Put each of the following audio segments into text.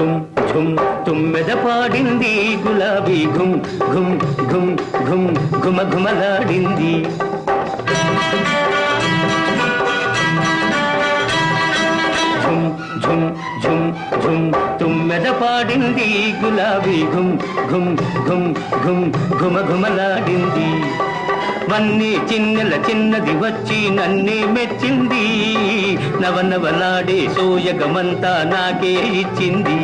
ఘుమ్ ఘుమ్ మెద పాడింది గులాబీ ఘుమ్ ఘుమ్ ఘుమ్ ఘుమ్ ఘుమ ఘుమలాడింది ఝుమ్ ఝుమ్ ఝుమ్ తుమ్ మెద పాడింది గులాబీ ఘుమ్ ఘుమ్ ఘుమ్ ఘుమ్ ఘుమ ఘుమలాడింది వన్నీ చిన్నల చిన్నది వచ్చి నన్నీ మెచ్చింది నవనవలాడే సోయగమంతా నాకే ఇచ్చింది.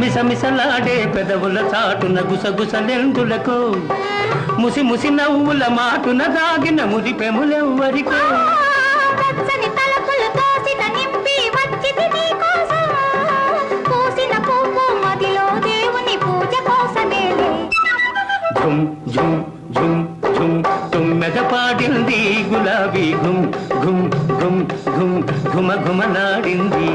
మిసమిసలాడే పెదవుల చాటున గుసగుసలెందులకు ముసి ముసి నవ్వుల మాటున దాగిన ముది పెములెవ్వరికో. ఝుమ్ ఝుమ్ ఝుమ్ తుమ్మెద పాడింది గులాబీ ఘుమ్ ఘుమ్ ఘుమ్ ఘుమ్ ఘుమ ఘుమలాడింది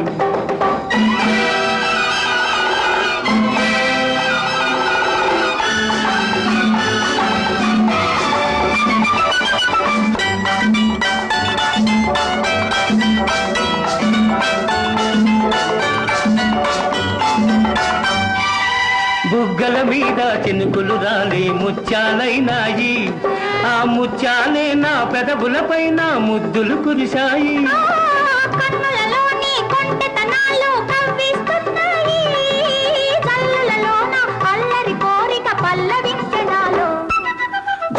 బుగ్గల మీద చినుకులు రాలి ముత్యాలైనాయి. ఆ ముత్యాలే నా పెదవుల పైన ముద్దులు కురిశాయి.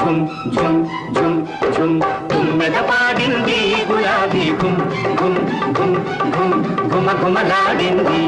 ఝుమ్ ఝుమ్ ఝుమ్ ఝుమ్ తుమ్మెద పాడింది గులాబీ ఘుమ్ ఘుమ్ ఘుమ్ ఘుమ్ ఘుమ ఘుమలాడింది.